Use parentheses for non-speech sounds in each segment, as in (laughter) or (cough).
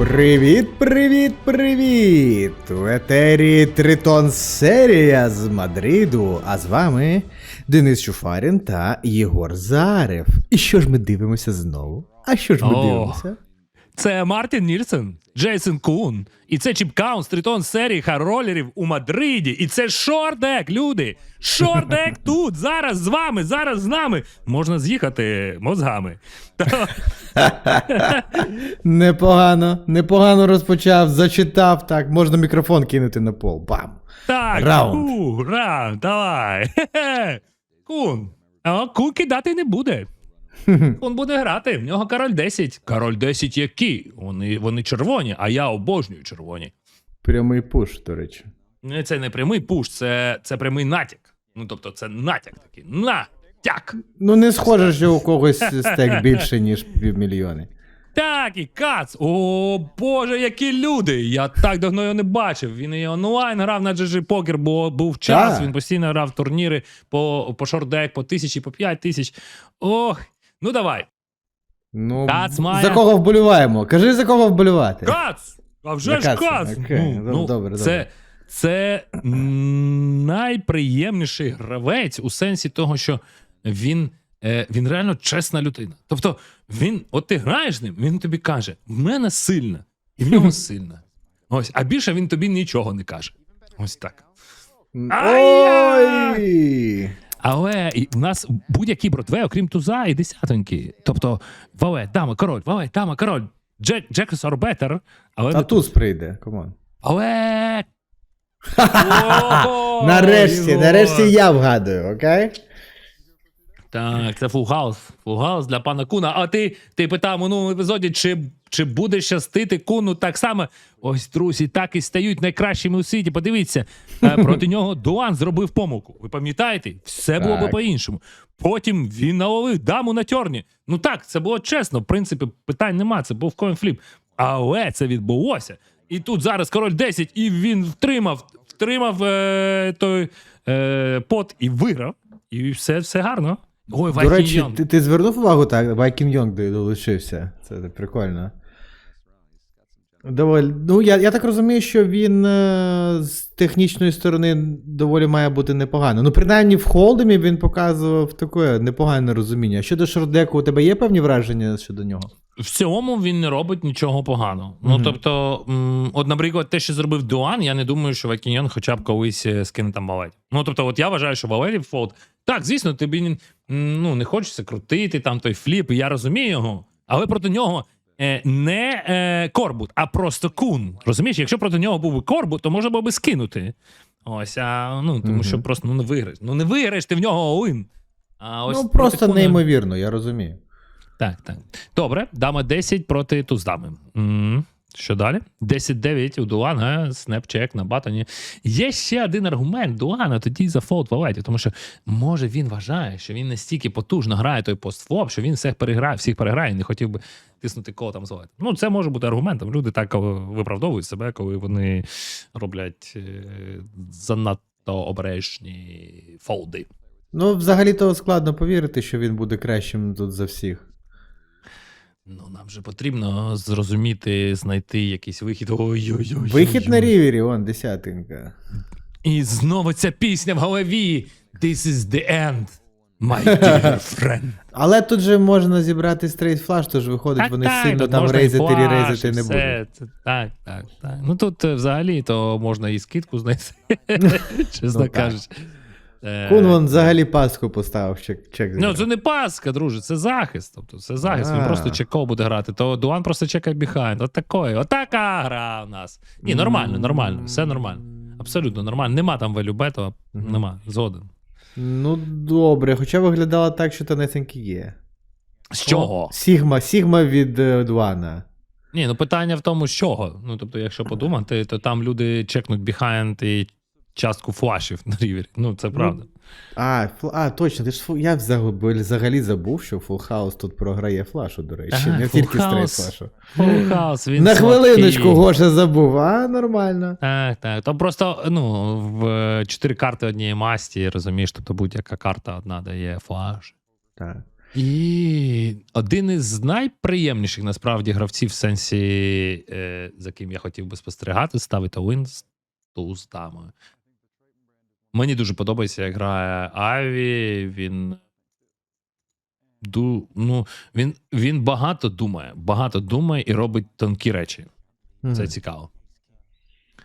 Привіт, привіт, привіт! В етері Тритон серія з Мадриду, а з вами Денис Чуфарін та Єгор Зарев. І що ж ми дивимося знову? А що ж ми О. дивимося? Це Мартін Нільсен, Джейсон Кун. І це Чіп Каун з тритон серії харролерів у Мадриді. І це Шордек, люди. Шордек (laughs) тут, зараз з вами, зараз з нами. Можна з'їхати мозгами. (laughs) Непогано, непогано розпочав, зачитав, так, можна мікрофон кинути на пол. Бам! Так, Раунд. раунд, давай. (laughs) Кун. А Кун кидати не буде. Кун буде грати. В нього король 10. Король 10 які? Вони, вони червоні, а я обожнюю червоні. Прямий пуш, до речі. Ну, Це не прямий пуш, це, це прямий натяк. Ну, тобто, це натяк такий. Натяк. Ну не схоже, що у когось стек більше, ніж півмільйони. Так, і кац. О, Боже, які люди! Я так давно його не бачив. Він і онлайн грав на GG Poker, бо був час. Так. Він постійно грав турніри по, по шордек, по тисячі, по п'ять тисяч. Ох, ну давай. Ну, Кац має. за кого вболіваємо? Кажи, за кого вболівати. Кац! А вже За ж Каца, кац! окей. Ну, Ну, ну, добре, це, добре. це найприємніший гравець у сенсі того, що він, е, він реально чесна людина. Тобто, він, от ти граєш з ним, він тобі каже: в мене сильна, і в нього (laughs) сильна. Ось, а більше він тобі нічого не каже. Ось так. Ой! Але і в нас будь-який бродвей, окрім туза і десятоньки. Тобто, валет, дама, король, валет, дама, король. Джек, Джекс better, але А туз прийде, комон. Але. (laughs) Нарешті, нарешті я вгадую, окей? Так, це фулгаус. Фулгаус для пана Куна. А ти, ти питав в минулому епізоді, чи, чи буде щастити куну так само. Ось друзі, так і стають найкращими у світі. Подивіться, е, (laughs) проти нього Дуан зробив помилку. Ви пам'ятаєте? Все було би по-іншому. Потім він наловив даму на тьорні. Ну так, це було чесно. В принципі, питань нема. Це був коінфліп. Але це відбулося. І тут зараз король 10, і він втримав, втримав е, той е, пот і виграв. І все, все гарно. Ой, До речі, ти, ти звернув увагу, так? Вайкін Йонг долучився. Це прикольно. Доволі. Ну, я, я так розумію, що він е, з технічної сторони доволі має бути непогано. Ну, принаймні в холдемі він показував таке непогане розуміння. Щодо шордеку, у тебе є певні враження щодо нього? В цілому він не робить нічого поганого. Ну тобто, м, от, наприклад, те, що зробив Дуан, я не думаю, що Вакіньон хоча б колись е, скине там валет. Ну тобто, от я вважаю, що валетів фолд. Так, звісно, тобі ну, не хочеться крутити там той фліп, і я розумію його, але проти нього. Е, Не е, Корбут, а просто кун. Розумієш, якщо проти нього був би Корбут, то можна було би скинути. Ось, а ну тому угу. що просто ну не виграєш. Ну не виграєш ти в нього Олин. А ось ну, просто Куна- неймовірно, я розумію. так, так. Добре, дама 10 проти туздами. м Що далі? 10-9 у Дуана, снепчек на батоні. Є ще один аргумент Дуана тоді за фолд валеті, тому що може він вважає, що він настільки потужно грає той постфлоп, що він всіх переграє, всіх переграє і не хотів би тиснути кого там звалити. Ну, це може бути аргументом. Люди так виправдовують себе, коли вони роблять е, занадто обережні фолди. Ну, взагалі-то складно повірити, що він буде кращим тут за всіх. Ну, нам же потрібно зрозуміти, знайти якийсь вихід. Ой-ой-ой. Вихід на рівері, он, десятинка. І знову ця пісня в голові. This is the end, my dear (laughs) friend. Але тут же можна зібрати стрейт флаш, тож виходить, вони сильно тут там можна і рейзити флаш, рейзити не все. будуть. Це, так, так, так. Ну тут е, взагалі то можна і скидку знайти, (laughs) чесно Ну, так. кажучи. Е, Кун вон взагалі паску поставив, чек, чек Ну, це не паска, друже, це захист. Тобто це захист. Він просто чеков буде грати. То Дуан просто чекає біхайнд. От такої, отака гра у нас. Ні, нормально, нормально, все нормально. Абсолютно нормально. Нема там велюбету, Мгм. нема. Згоден. Ну, добре, хоча виглядало так, що тонесенькі є. З чого? Сігма, Сігма від е, Дуана. Ні, ну питання в тому, з чого. Ну, тобто, якщо подумати, то там люди чекнуть біхайнд і частку флашів на рівері. Ну, це правда. А, а, точно, ти ж я взагалі, взагалі забув, що Full House тут програє флашу, до речі, Ага, не Full тільки стрейт флашу. Full House, він (laughs) На хвилиночку слабкий. Гоша забув, а нормально. Так, так. Там просто ну, в е, чотири карти однієї масті, розумієш, тобто будь-яка карта одна дає флаш. Так. І один із найприємніших насправді гравців в сенсі, е, за ким я хотів би спостерігати, ставити з туз дамою. Мені дуже подобається, як грає Аві. Він. Ду, ну, він, він багато думає, багато думає і робить тонкі речі. Це цікаво.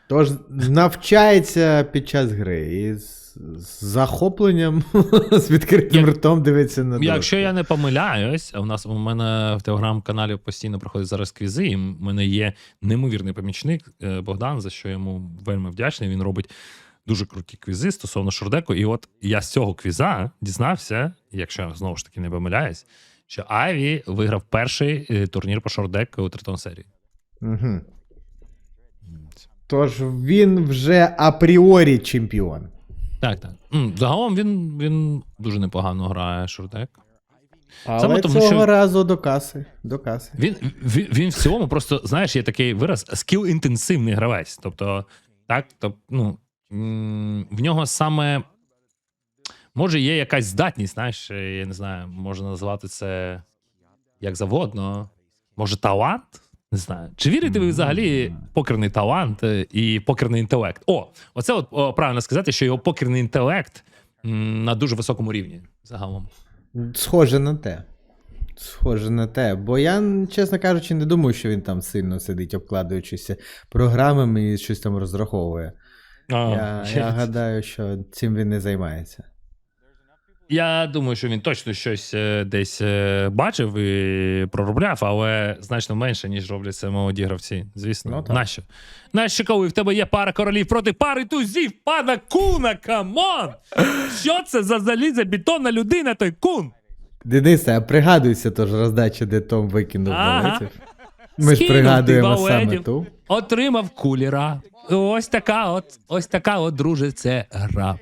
Тож навчається під час гри і з, з захопленням, (laughs) з відкритим Як- ртом дивиться на Якщо я не помиляюсь, а у нас у мене в телеграм-каналі постійно проходять зараз квізи, і в мене є неймовірний помічник е, Богдан, за що йому вельми вдячний. Він робить дуже круті квізи стосовно шордеку. І от я з цього квіза дізнався, якщо я знову ж таки не помиляюсь, що Айві виграв перший е, турнір по шордеку у Тритон серії. Угу. Тож він вже апріорі чемпіон. Так, так. Загалом він, він дуже непогано грає шордек. Але Саме тому, цього що- разу до каси. До каси. Він, він, він в цілому просто, знаєш, є такий вираз скіл-інтенсивний гравець. Тобто, так, то, ну, в нього саме. Може, є якась здатність, знаєш, е, я не знаю, можна назвати це як завгодно. Може, талант? Не знаю. Чи вірите ви взагалі покерний талант е, і покерний інтелект? О, оце от о, правильно сказати, що його покерний інтелект на дуже високому рівні загалом. Схоже на те. Схоже на те. Бо я, чесно кажучи, не думаю, що він там сильно сидить, обкладаючися програмами і щось там розраховує. Я, я гадаю, що цим він не займається. Я думаю, що він точно щось е, десь е, бачив і проробляв, але значно менше, ніж роблять це молоді гравці. Звісно, Ну, так. нащо? Нащо, коли в тебе є пара королів проти пари тузів, пана куна, камон! Що це за залізобетонна людина, той кун? Денисе, а пригадуйся тож роздача, де Том викинув Ага. валетів. Ми ж Скинув пригадуємо саме ту. Отримав кулера. Ось така от, ось така от, друже, це гра.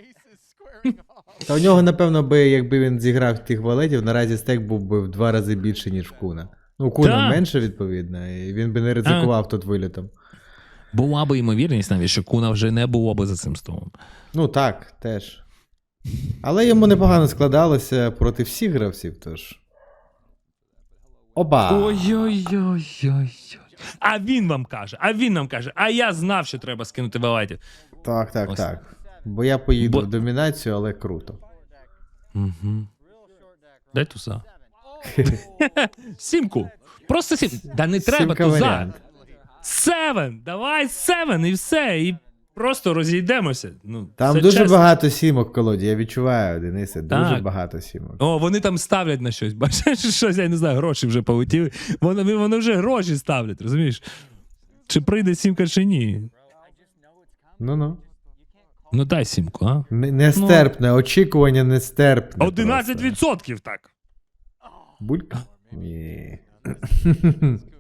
Та у нього, напевно, би, якби він зіграв тих валетів, наразі стек був би в два рази більше, ніж в Куна. Ну, Куна Так. менше, відповідно, і він би не ризикував тут вилітом. Була би ймовірність навіть, що куна вже не було би за цим столом. Ну так, теж. Але йому непогано складалося проти всіх гравців, тож. Оба! Ой-ой-ой-ой. А він вам каже, а він нам каже, а я знав, що треба скинути валетів. Так, так, Ось. так. Бо я поїду Бо- в домінацію, але круто. Угу. Дай туса. Сімку. Просто сім. Да не треба Сімка туза. варіант. Севен. Давай севен і все. І просто розійдемося. Ну, Там дуже чесно. багато сімок в колоді, я відчуваю, Денисе, дуже Так. багато сімок. О, вони там ставлять на щось. (laughs) Бачиш, щось, я не знаю, гроші вже полетіли. Вони, вони вже гроші ставлять, розумієш? Чи прийде сімка, чи ні? Ну-ну. Ну дай сімку, а? Не- Нестерпне, очікування нестерпне. 11% так. Булька? Ні. (laughs) (laughs)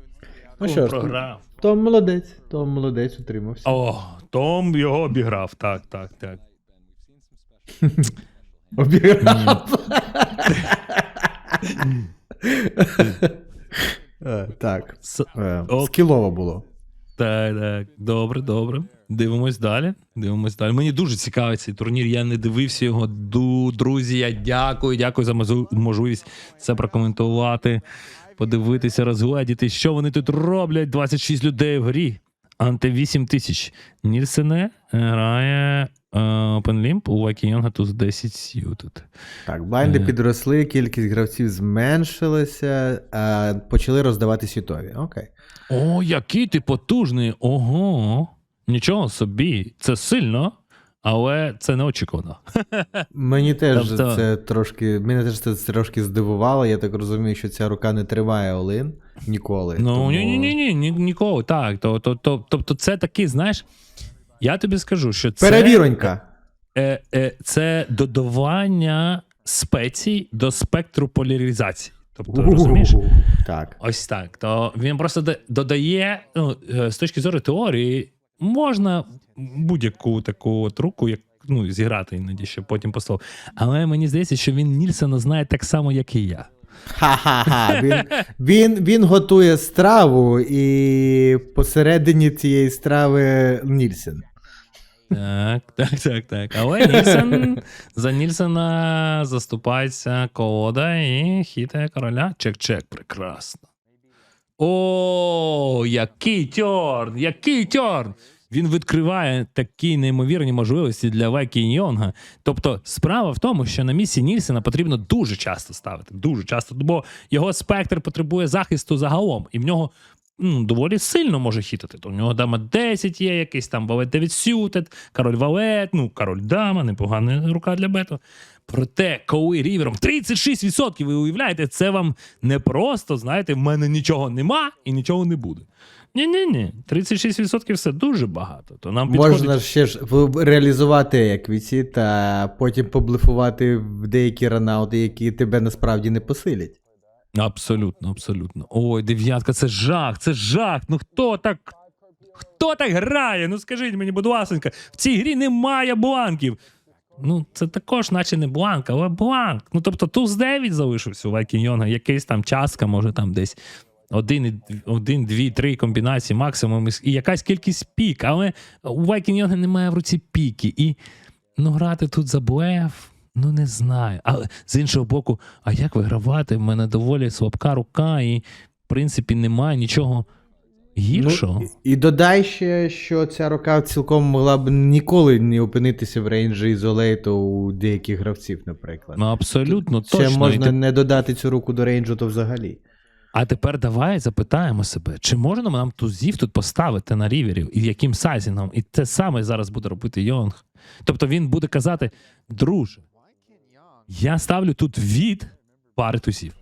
ну що ж, програв. Том молодець, Том молодець утримався. О, Том його обіграв. Так, так, так. (laughs) Обіграв. (laughs) Е, Так. Е. Скілово було. Так, так, добре, добре. Дивимось далі. Дивимось далі. Мені дуже цікавий цей турнір. Я не дивився його. Друзі, я дякую, дякую за можливість це прокоментувати, подивитися, розгледіти, що вони тут роблять. 26 людей в грі. Анте 8 тисяч. Нільсене грає е, OpenLimp у Вакіонга тут 10 сью. Так, блайнди Е. підросли, кількість гравців зменшилася, а почали роздавати світові. Окей. О, який ти потужний! Ого! Нічого собі. Це сильно, але це неочікувано. (laughs) Мені теж Тобто- це трошки. Мене теж це трошки здивувало. Я так розумію, що ця рука не триває Олин ніколи. Ну тому- ні, ні, ні, ні, ні, ніколи. Так. То, то, то, тобто, це такий, знаєш, я тобі скажу, що це, Перевіронька. е, е, це додавання спецій до спектру поляризації. Тобто, розумієш? Так. Ось так. То він просто додає, ну, е, з точки зору теорії, можна будь-яку таку от руку, як ну, зіграти іноді, щоб потім послав. Але мені здається, що він Нільсона знає так само, як і я. Ха-ха-ха. Він, він, він готує страву, і посередині цієї страви Нільсен. Так, так, так, так. Але Нільсен за Нільсена заступається колода і хітає короля. Чек-чек, прекрасно. О, який тьорн! Який тьорн! Він відкриває такі неймовірні можливості для Вайкі Йонга. Тобто, справа в тому, що на місці Нільсена потрібно дуже часто ставити. Дуже часто, бо його спектр потребує захисту загалом, і в нього ну, доволі сильно може хітати. То в нього дама 10 є, якийсь там валет 9 сютед, король валет, ну, король дама, непогана рука для бету. Проте, коли рівером 36%, ви уявляєте, це вам не просто, знаєте, в мене нічого нема і нічого не буде. Ні-ні-ні, 36% все дуже багато. То нам підходить... Можна ще ж реалізувати еквіці та потім поблефувати в деякі ранаути, які тебе насправді не посилять. Абсолютно, абсолютно. Ой, дев'ятка, це жах, це жах. Ну хто так. Хто так грає? Ну скажіть мені, будь ласенька, в цій грі немає бланків. Ну, це також, наче не бланк, але бланк. Ну, тобто, туз 9 залишився у Вайкіньонга, якийсь там частка, може там десь один, один, дві, три комбінації максимум, і якась кількість пік. Але у Вайкіньонга немає в руці піки. І ну, грати тут за блеф, ну не знаю. Але з іншого боку, а як вигравати? В мене доволі слабка рука, і в принципі немає нічого гіршого. Ну, і додай ще, що ця рука цілком могла б ніколи не опинитися в рейнджі ізолейту у деяких гравців, наприклад. Ну, абсолютно Ще точно. І можна ти- не додати цю руку до рейнджу, то взагалі. А тепер давай запитаємо себе, чи можна нам тузів тут поставити на ріверів і в яким сайзінгом? І те саме зараз буде робити Йонг. Тобто він буде казати: друже, я ставлю тут від пари тузів.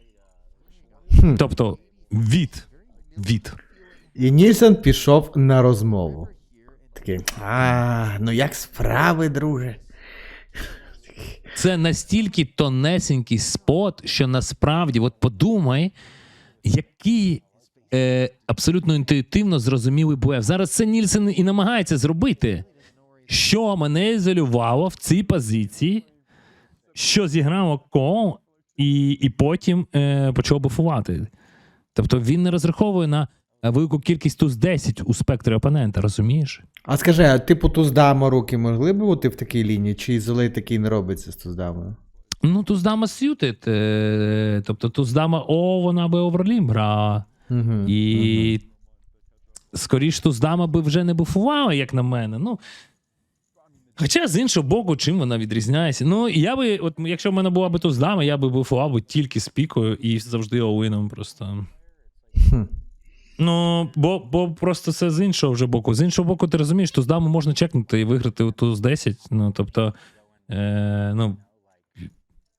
Хм. Тобто від. Від. І Нільсон пішов на розмову. Такий. А, ну як справи, друже? Це настільки тонесенький спот, що насправді, от подумай, який е, абсолютно інтуїтивно зрозумілий блеф. Зараз це Нільсен і намагається зробити. Що мене ізолювало в цій позиції, що зіграло кол, і, і потім е, почав буфувати. Тобто він не розраховує на велику кількість туз 10 у спектрі опонента, розумієш? А скажи, а типу туздама руки могли б бути в такій лінії, чи ізолейт такий не робиться з туздамою? Ну, туздама сьютед. Е, тобто туздама О, вона би оверлім грала. Угу. І скоріш туздама би вже не буфувала, як на мене. Ну, Хоча, з іншого боку, чим вона відрізняється? Ну, я би, от якщо в мене була би туздама, я би буфував би тільки з пікою і завжди олином просто. Хм. Ну, бо, бо просто це з іншого вже боку. З іншого боку, ти розумієш, ту здаму можна чекнути і виграти у туз 10. Ну, тобто, е, ну,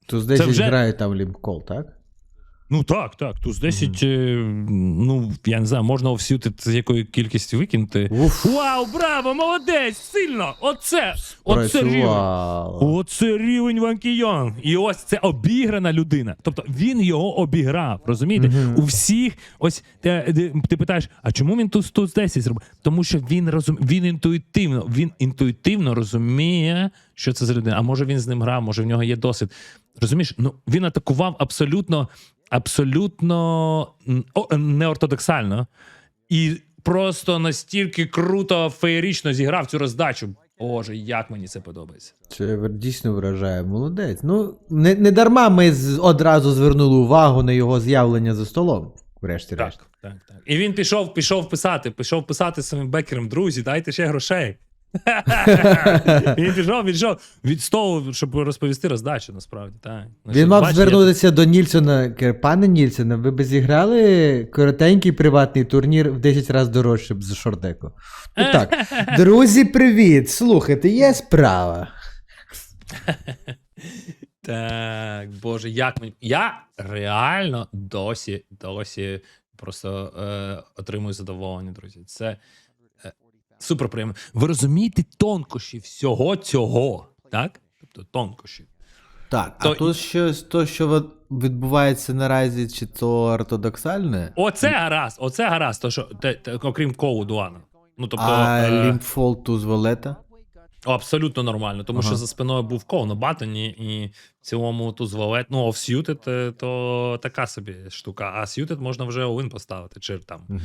Туз 10 вже- грає там лімкол, так? Ну так, так. Туз 10, е, ну, я не знаю, можна овсюти з якою кількістю викинути. Уф, Вау, браво, молодець! Сильно! Оце! Оце рівень! Оце рівень Ванкійон. І ось це обіграна людина. Тобто він його обіграв. Розумієте? Мгм. У всіх, ось ти, ти, питаєш, а чому він тут, тут 10 зробив? Тому що він розум, він інтуїтивно, він інтуїтивно розуміє, що це за людина. А може він з ним грав, може в нього є досвід. Розумієш? Ну він атакував абсолютно, абсолютно неортодоксально. І просто настільки круто, феєрично зіграв цю роздачу. Боже, як мені це подобається. Це дійсно вражає. Молодець. Ну, не, не дарма ми з- одразу звернули увагу на його з'явлення за столом. Врешті-решт. Так, так, так. І він пішов, пішов писати, пішов писати своїм бекерам, друзі, дайте ще грошей. (laughs) він пішов, пішов від столу, щоб розповісти роздачу, насправді. Так. Він мав звернутися до Нільсона. Пане Нільсона, ви б зіграли коротенький приватний турнір в 10 разів дорожче б за шордеку. Ну так. (laughs) Друзі, привіт! Слухайте, є справа. (laughs) Так, боже, як мені. Я реально досі, досі просто е, отримую задоволення, друзі. Це супер приємно. Ви розумієте тонкощі всього цього, так? Тобто тонкощі. Так, То- а тут щось, то, що відбувається наразі, чи то ортодоксальне, Оце гаразд, оце гаразд, то що те, те, окрім коу, Дуана. Ну тобто, а е, лімфол туз валета? Абсолютно нормально, тому Ага. що за спиною був кол на батоні, і в цілому туз валет. Ну, офс'ютед то така собі штука. А с'ютед можна вже олин поставити, чи там Мгм.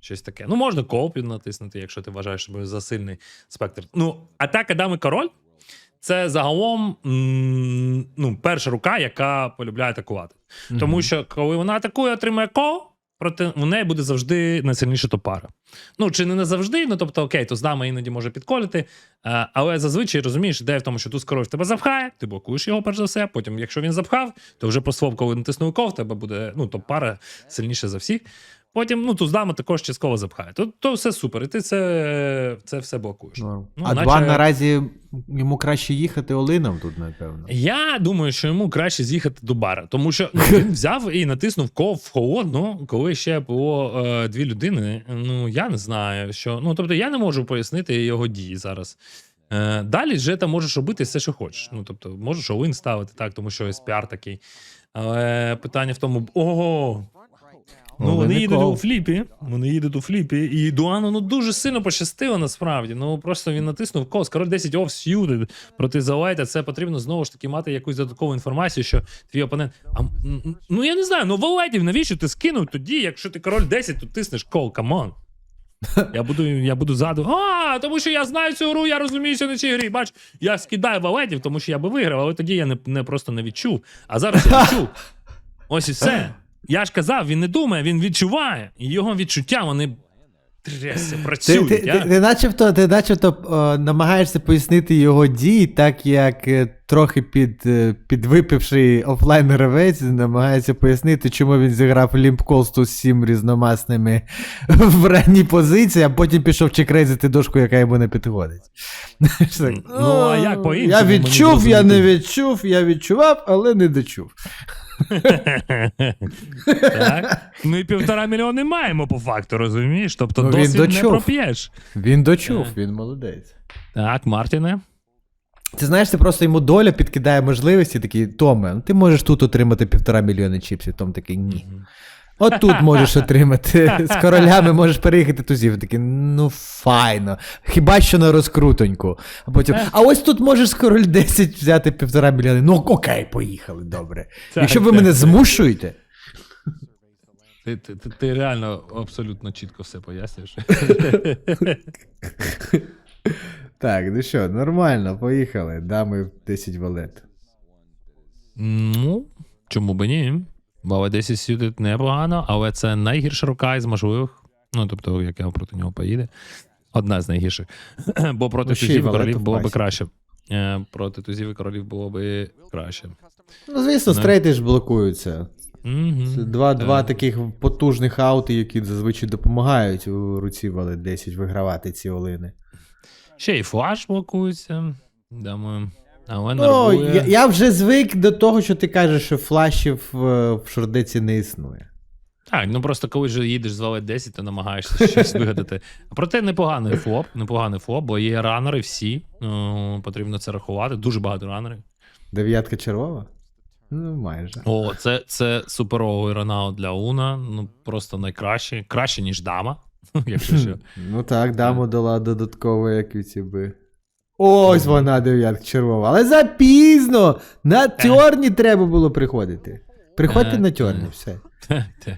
щось таке. Ну, можна кол натиснути, якщо ти вважаєш себе за сильний спектр. Ну, атака дами король це загалом м, ну, перша рука, яка полюбляє атакувати. Тому що коли вона атакує, отримує кол, проти у неї буде завжди найсильніша топара. Ну, чи не назавжди, ну тобто, окей, то з дами іноді може підколити. е, але зазвичай розумієш, ідея в тому, що тут король в тебе запхає, ти блокуєш його перш за все. Потім, якщо він запхав, то вже по свов, коли натиснув кол, в тебе буде ну, топ-пара сильніша за всіх. Потім, ну, туз дама також частково запхає. То, то все супер, і ти це, це все блокуєш. Норм. Ну, а наче- два наразі йому краще їхати Олином тут, напевно. Я думаю, що йому краще з'їхати до бара, тому що ну, він (laughs) взяв і натиснув кол в холодно, коли ще було е, дві людини. Ну я не знаю, що ну тобто я не можу пояснити його дії зараз. Е, далі вже ти можеш робити все, що хочеш. Ну тобто, можеш олин ставити так, тому що SPR такий. Але питання в тому: ого. Ну, вони їдуть у фліпі. Вони їдуть у фліпі. І Дуану ну дуже сильно пощастило насправді. Ну просто він натиснув кос. Король 10 off проти Залайта. Це потрібно знову ж таки мати якусь додаткову інформацію, що твій опонент. А, ну я не знаю, ну Валайтів, навіщо ти скинув тоді, якщо ти король 10, то тиснеш кол, камон. (laughs) Я буду, я буду ззаду. А, тому що я знаю цю гру, я розуміюся на цій грі. Бач, я скидаю валетів, тому що я би виграв, але тоді я не, не просто не відчув. А зараз я (laughs) відчув. Ось і все. Я ж казав, він не думає, він відчуває. І його відчуття, вони трясся, працюють. ти, а? ти, ти начебто, ти начебто е, намагаєшся пояснити його дії, так як е, трохи під, е, підвипивший офлайн гравець намагається пояснити, чому він зіграв лімпколсту з сім різномасними (laughs) в ранній позиції, а потім пішов чекрейзити дошку, яка йому не підходить. Ну, а як по-іншому Я відчув, я не відчув, я відчував, але не дочув. Так? Ну і півтора мільйони маємо по факту, розумієш? Тобто Ну, досвід не проп'єш. Він дочув, Е. він молодець. Так, Мартіне. Ти знаєш, це просто йому доля підкидає можливості, такий, Томе, ну ти можеш тут отримати півтора мільйони чіпсів. Том такий ні. От тут можеш отримати. З королями можеш переїхати тузів. Такий, ну файно. Хіба що на розкрутоньку. А потім, а ось тут можеш з король 10 взяти півтора мільйони. Ну окей, поїхали, добре. Так, Якщо ви так, мене так. змушуєте, Ти, ти, ти, ти реально абсолютно чітко все пояснюєш. так, ну що, нормально, поїхали. Дами 10 валет. Ну, чому би ні? Бава 10 сюди непогано, але це найгірша рука із можливих. Ну, тобто, яка проти нього поїде. Одна з найгірших. (clears throat) Бо проти Ну, тузів і королів було би краще. Е, Проти тузів і королів було би краще. Ну, звісно, Не. стрейти ж блокуються. Мгм. Це два, Так. два таких потужних аути, які зазвичай допомагають у руці валет 10 вигравати ці олини. Ще й флаш блокується. Думаю. Але Ну, я, я вже звик до того, що ти кажеш, що флашів е, в шордеці не існує. Так, ну просто коли вже їдеш з валет 10, то намагаєшся щось (laughs) вигадати. Проте непоганий флоп, непоганий флоп, бо є ранери всі. Ну, потрібно це рахувати. Дуже багато ранерів. Дев'ятка червова? Ну, майже. О, це, це суперовий ранаут для Уна. Ну просто найкраще. Краще, ніж дама. (laughs) Якщо (laughs) що. Ну так, даму дала додатково, як і ці би. Ось вона дев'ятка червова. Але запізно! На тьорні треба було приходити. Приходьте на тьорні, е. все. Так, так.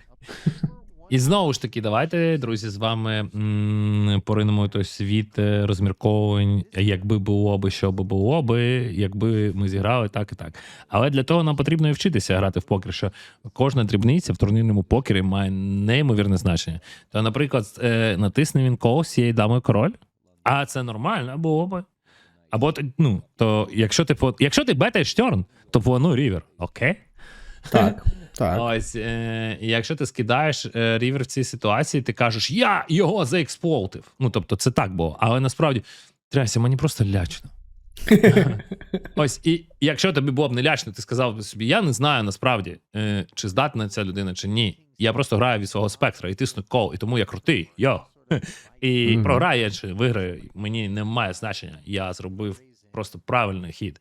І знову ж таки, давайте, друзі, з вами м, поринемо той світ е, розмірковувань, якби було би, що би було би, якби ми зіграли так і так. Але для того нам потрібно і вчитися грати в покер, що кожна дрібниця в турнірному покері має неймовірне значення. То, наприклад, е, натисне він кол з цієї дамою король, а це нормально було би. Або ну, то якщо ти по- якщо ти бетаєш тьорн, то плануй рівер, окей? Так, (laughs) так. Ось, е, якщо ти скидаєш е, рівер в цій ситуації, ти кажеш, я його заексплоутив. Ну, тобто, це так було. Але насправді, трясся, мені просто лячно. (laughs) Ось, і якщо тобі було б не лячно, ти сказав би собі, я не знаю насправді, е, чи здатна ця людина, чи ні. Я просто граю від свого спектра і тисну кол, і тому я крутий. Йо. І Мгм. програю я чи виграю, мені не має значення. Я зробив просто правильний хід.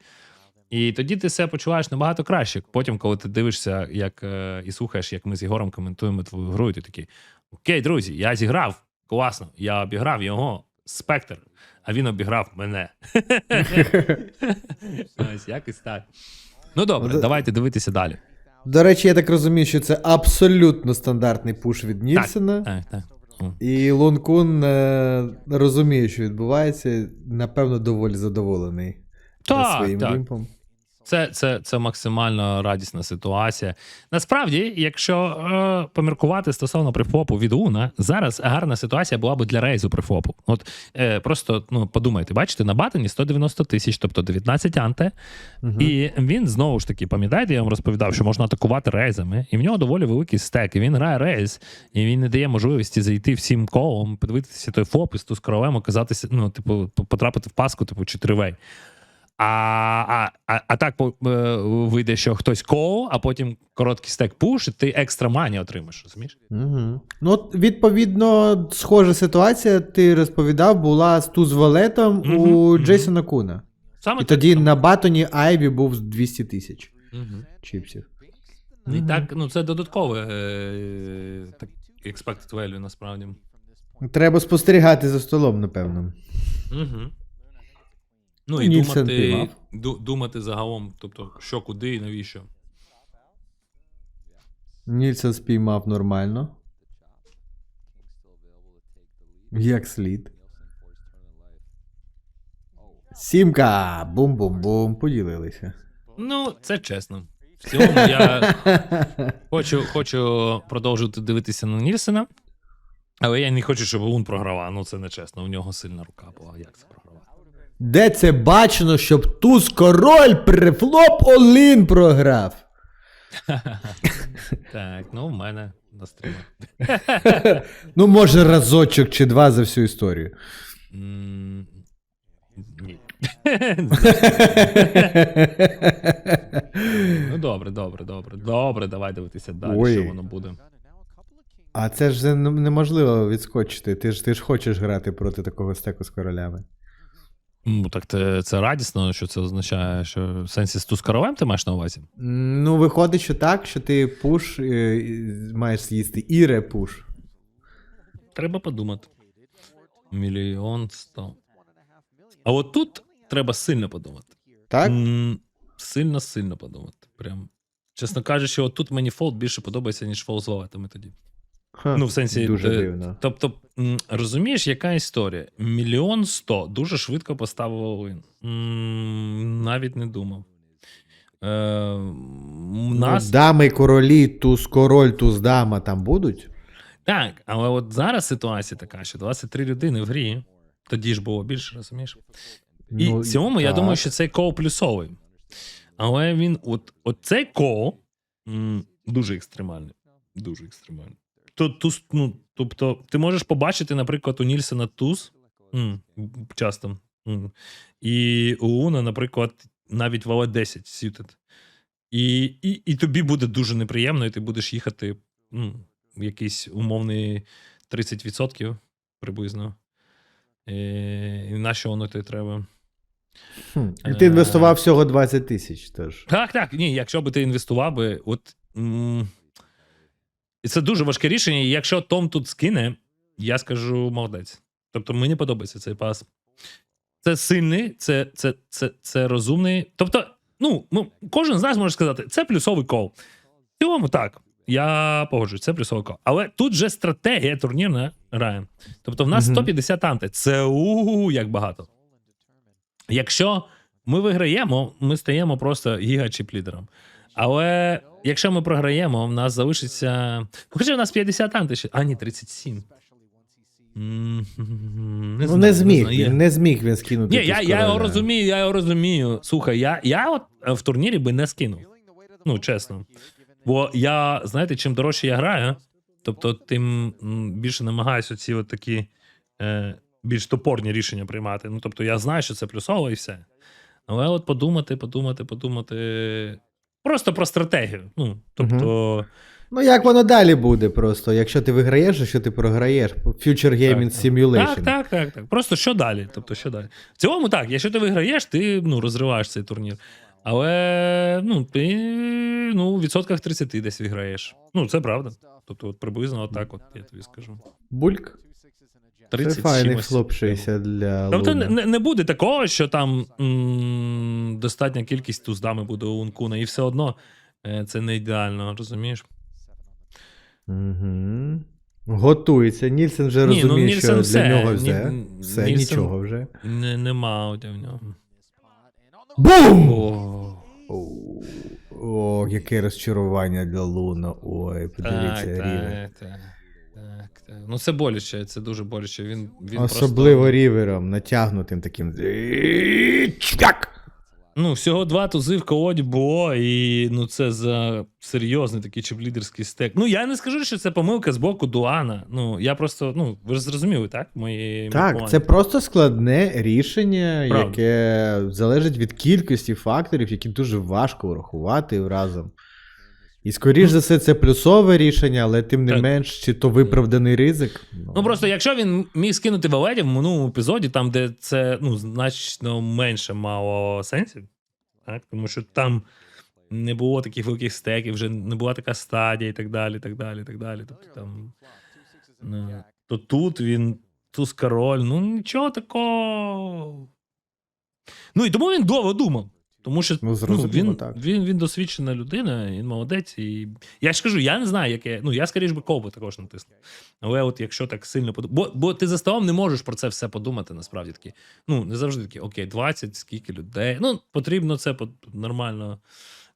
І тоді ти себе почуваєш набагато краще. Потім, коли ти дивишся, як е, і слухаєш, як ми з Єгором коментуємо твою гру, і ти такий: Окей, друзі, я зіграв, класно, я обіграв його. Спектр, а він обіграв мене. (laughs) Ось якось так. Ну добре, давайте дивитися далі. До речі, я так розумію, що це абсолютно стандартний пуш від Нільсена. Так, так. Ну, І Лун Кун е, розуміє, що відбувається, напевно, доволі задоволений Так, своїм так. лімпом. Це, це, це максимально радісна ситуація. Насправді, якщо е, поміркувати стосовно прифопу від Уна, зараз гарна ситуація була б для рейзу прифопу. От е, просто ну подумайте, бачите, на батоні 190 тисяч, тобто 19 анте. Мгм. І він знову ж таки, пам'ятаєте, я вам розповідав, що можна атакувати рейзами, і в нього доволі великий стек. І він грає рейз, і він не дає можливості зайти всім колом, подивитися той фоп і з королем, оказатися, ну, типу, потрапити в паску, типу, чи тривей. А, а, а, а так е, вийде, що хтось кол, а потім короткий стек пуш, і ти екстра мані отримаєш, розумієш? Угу. Ну, от, відповідно, схожа ситуація, ти розповідав, була з туз валетом Мгм, у. Джейсона Куна. Саме І тоді на батоні Айві був 200 тисяч чіпсів. І так, ну це додаткове е, так, expected value насправді. Треба спостерігати за столом, напевно. Угу. Ну і Нільсен думати, піймав. ду- думати загалом, тобто, що куди і навіщо. Нільсон спіймав нормально. Як слід. Сімка! Бум-бум-бум. Поділилися. Ну, це чесно. В цілому я (laughs) хочу, хочу продовжувати дивитися на Нільсена, але я не хочу, щоб він програвав. Ну, це не чесно. У нього сильна рука була. Як це програвати? Де це бачено, щоб туз король прифлоп Олін програв? (laughs) Так, ну в мене на стрімі. (laughs) Ну, може, разочок чи два за всю історію. М, Ні. (laughs) Ну, добре, добре, добре. Добре, давай дивитися далі, Ой. що воно буде. А це ж не- неможливо відскочити. Ти ж, ти ж хочеш грати проти такого стеку з королями. Ну, так це, це радісно, що це означає, що в сенсі з тускаролем ти маєш на увазі? Ну, виходить, що так, що ти пуш е, маєш з'їсти і репуш. Треба подумати. Мільйон сто. А от тут треба сильно подумати. Так? Сильно, сильно подумати. Прям. Чесно кажучи, от тут мені фолд більше подобається, ніж фолд з тоді. Ха, Ну, в сенсі, Дуже е, дивно. Тобто, розумієш, яка історія? Мільйон сто дуже швидко поставив. Навіть не думав. Е, нас... Ну, дами, королі, туз король, туз дама там будуть? Так, але от зараз ситуація така, що 23 людини в грі. Тоді ж було більше, розумієш? І Ну, в цілому, я думаю, що цей кол плюсовий. Але він, от, от цей кол м, дуже екстремальний. Дуже екстремальний. То, туз, ну, тобто, ти можеш побачити, наприклад, у Нільсена туз м, часто. М, і у Уна, наприклад, навіть валет 10 сютед. І, і, і тобі буде дуже неприємно, і ти будеш їхати м, в якийсь умовний 30% приблизно. Е, І на що воно тобі треба? Хм. І ти Е. інвестував всього 20 тисяч. Тож. Так, так. Ні, якщо би ти інвестував би, от. м, і це дуже важке рішення. І якщо Том тут скине, я скажу молодець. Тобто мені подобається цей пас. Це сильний, це, це, це, це розумний. Тобто, ну, ну, кожен з нас може сказати, це плюсовий кол. В цілому так. Я погоджуюсь, це плюсовий кол. Але тут же стратегія турнірна грає. Тобто, в нас 150 анти. Це у як багато. Якщо ми виграємо, ми стаємо просто гіга-чіп-лідером. Але якщо ми програємо, в нас залишиться. Хоча в нас 50 анти ще. А, ні, 37. М, Не Ну, знаю, не зміг, знаю. він, не зміг він скинути. Ні, я, я його розумію, я його розумію. Слухай, я, я от е, в турнірі би не скинув. Ну, чесно. Бо я, знаєте, чим дорожче я граю, тобто тим більше намагаюся ці от такі е, більш топорні рішення приймати. Ну, тобто, я знаю, що це плюсово і все. Але от подумати, подумати, подумати. Просто про стратегію. Ну, тобто, Ну, як воно далі буде просто, якщо ти виграєш, а що ти програєш? Future Gaming так. Simulation. Так, так, так, так. Просто що далі? Тобто, що далі? В цілому так, якщо ти виграєш, ти ну, розриваєш цей турнір. Але ну, ти ну, у відсотках 30 десь виграєш. Ну, це правда. Тобто, от приблизно отак, от я тобі скажу. Бульк? 30 Це файний хлоп 60 для Тобто не, не буде такого, що там м- достатня кількість туздами буде у Ункуна, і все одно е, це не ідеально, розумієш? Угу. Готується. Нільсен вже Ні, ну, Нільсен що все. для нього Ні- все. Нільсен- нічого вже. Не, нема у в нього. Бум! О, О, О, яке розчарування для Луна. Ой, подивіться, так, рівень. так, так, так, так. Ну це боляче, це дуже боляче. Він, він Особливо просто, рівером, натягнутим таким. Ну, всього два тузи в колоді було, і ну це за серйозний такий чиплідерський стек. Ну, я не скажу, що це помилка з боку Дуана. Ну, я просто, ну, ви ж зрозуміли, так? Мої Так, міркування? це просто складне рішення, Правда. яке залежить від кількості факторів, які дуже важко врахувати разом. І скоріш за все, це плюсове рішення, але тим не Так. менш, чи то виправданий ризик. Ну просто якщо він міг скинути Валеді в минулому епізоді, там, де це ну, значно менше мало сенсів, так? тому що там не було таких великих стеків, вже не була така стадія і так далі. і так далі, і так далі. Тобто, там, ну, то тут він туз король, ну нічого такого. Ну і тому він довго думав. Тому що Ну, ну, він, так. він, він досвідчена людина, він молодець. І... Я ж кажу, я не знаю, яке. Ну, я скоріш би колбу також натиснув. Але от якщо так сильно подумати. Бо, бо ти за столом не можеш про це все подумати, насправді таки. Ну, не завжди такі, окей, 20, скільки людей. Ну, потрібно це нормально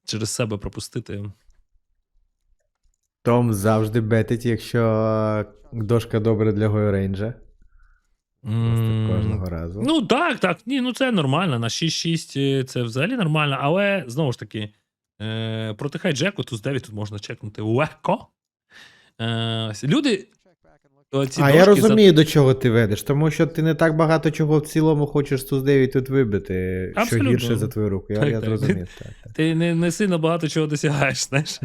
через себе пропустити. Том завжди бетить, якщо е, дошка добра для Гойрейнджа. М, кожного разу. Ну так, так. Ні, ну це нормально. На 6-6 це взагалі нормально, але знову ж таки, е, проти хайджеку тут з 9 тут можна чекнути легко. Е, люди. Оці а я дошки за- розумію, до чого ти ведеш, тому що ти не так багато чого в цілому хочеш туз 9 тут вибити, що гірше за твою руку. Я, Так, я так. зрозумів. Так, так. Ти не, не сильно багато чого досягаєш, знаєш.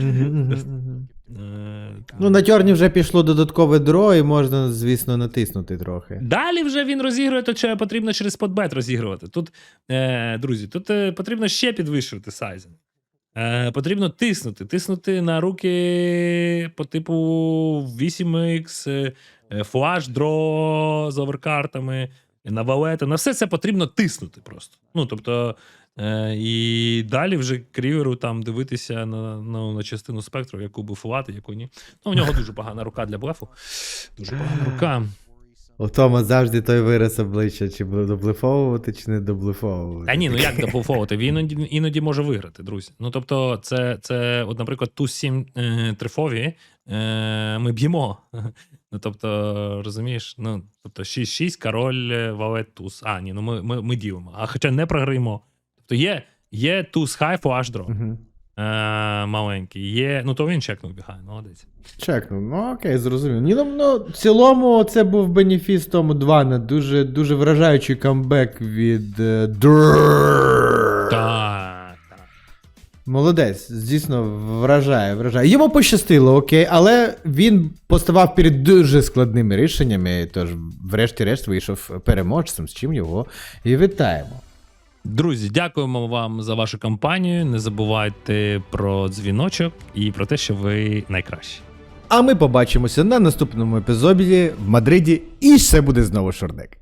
Е, Ну, на тьорні вже пішло додаткове дро, і можна, звісно, натиснути трохи. Далі вже він розігрує те, що потрібно через подбет розігрувати. Тут, е, друзі, тут е, потрібно ще підвищувати сайзинг. Е, потрібно тиснути. Тиснути на руки по типу 8X, е, е, флаш дро з оверкартами, на валети. На все це потрібно тиснути просто. Ну, тобто, е, і далі вже кріверу там дивитися на, на, на частину спектру, яку буфувати, яку ні. Ну, у нього (laughs) дуже погана рука для блефу. Дуже погана рука. У Тома завжди той вираз обличчя, чи буде доблефовувати, чи не доблефовувати. Та ні, ну як доблефовувати? Він іноді, іноді може виграти, друзі. Ну тобто, це, це от, наприклад, ту 7 е, трифові е, ми б'ємо. (laughs) Ну, тобто, розумієш, ну, тобто 6-6, король, е, валет, туз. А, ні, ну ми, ми, ми ділимо. А хоча не програємо. Тобто є, є туз хай флаш дро. Мгм. Е, маленький. Є, ну то він чекнув бігає, молодець. Чекну, ну окей, зрозумів. Ні, ну, ну, в цілому це був бенефіс тому 2 на дуже, дуже вражаючий камбек від е, так. Молодець, дійсно вражає, вражає. Йому пощастило, окей, але він поставав перед дуже складними рішеннями, тож, врешті-решт, вийшов переможцем, з чим його і вітаємо. Друзі, дякуємо вам за вашу кампанію. Не забувайте про дзвіночок і про те, що ви найкращі. А ми побачимося на наступному епізоді в Мадриді, і все буде знову шордек.